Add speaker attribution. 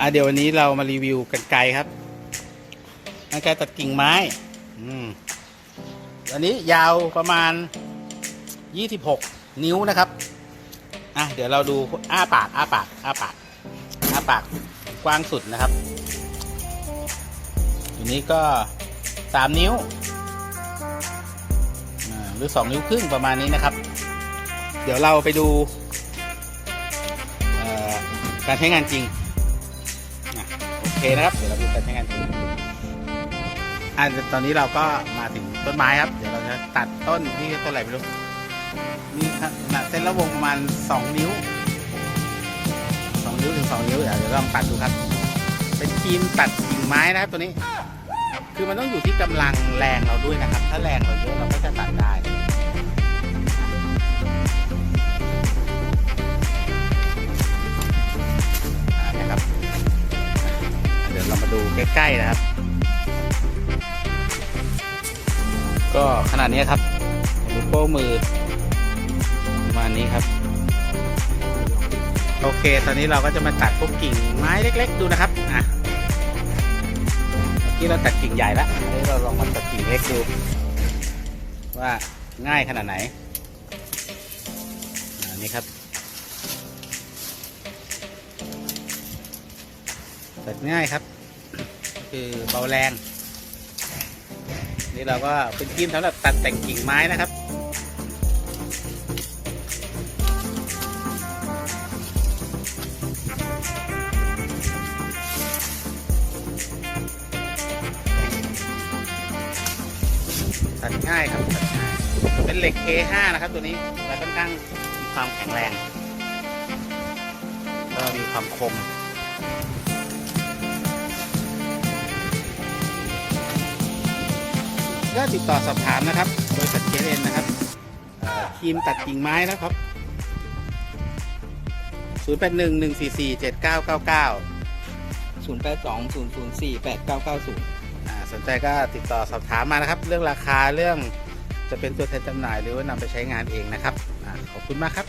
Speaker 1: อะเดี๋ยววันนี้เรามารีวิวกันไกลครับกันไกลตัดกิ่งไม้อืมอันนี้ยาวประมาณ 26 นิ้วนะครับอะเดี๋ยวเราดูอ้าปากอ้าปากอ้าปากอ้าปากกว้างสุดนะครับอันนี้ก็ 3 นิ้วหรือ 2 นิ้วครึ่งประมาณนี้นะครับ เดี๋ยวเราไปดูการใช้งานจริง เคนะครับเดี๋ยวเราดูการใช้งานจริงอะตอนนี้เราก็มาถึงต้นไม้ครับ เดี๋ยวเราจะตัดต้นที่ต้นอะไรไม่รู้นี่ครับขนาดเส้นระวงประมาณ2นิ้ว2นิ้วถึง2นิ้วเดี๋ยวเดี๋ยวลองตัดดูครับ เป็นครีมตัดกิ่งไม้นะครับตัวนี้ คือมันต้องอยู่ที่กำลังแรงเราด้วยนะครับ ถ้าแรงเราเยอะเราก็จะตัดได้ ใกล้ๆนะครับ ก็ขนาดนี้ครับนิ้วโป้งมือประมาณนี้ครับ โอเค ตอนนี้เราก็จะมาตัดพวกกิ่งไม้เล็ก ๆ ดูนะครับอะเมื่อกี้เราตัดกิ่งใหญ่แล้วอันนี้เราลองมาตัดกิ่งเล็กดู ว่าง่ายขนาดไหนอันนี้ครับตัดง่ายครับ คือเบาแรง นี่เราก็เป็นครีมสำหรับตัดแต่งกิ่งไม้นะครับตัดง่ายครับตัดง่ายเป็นเหล็ก K5 นะครับตัวนี้และค่อนข้างมีความแข็งแรง ก็มีความคม ก็ติดต่อสอบถามนะครับบริษัทเคเอ็นนะครับเอ่อครีมตัดกิ่งไม้นะครับ 0 8 1 1 4 4 7 9 9 9
Speaker 2: 0 8 2 0 0 4 8 9 9 0
Speaker 1: อ่าสนใจก็ติดต่อสอบถามมานะครับ เรื่องราคาเรื่องจะเป็นตัวแทนจำหน่ายหรือว่านำไปใช้งานเองนะครับอาขอบคุณมากครับ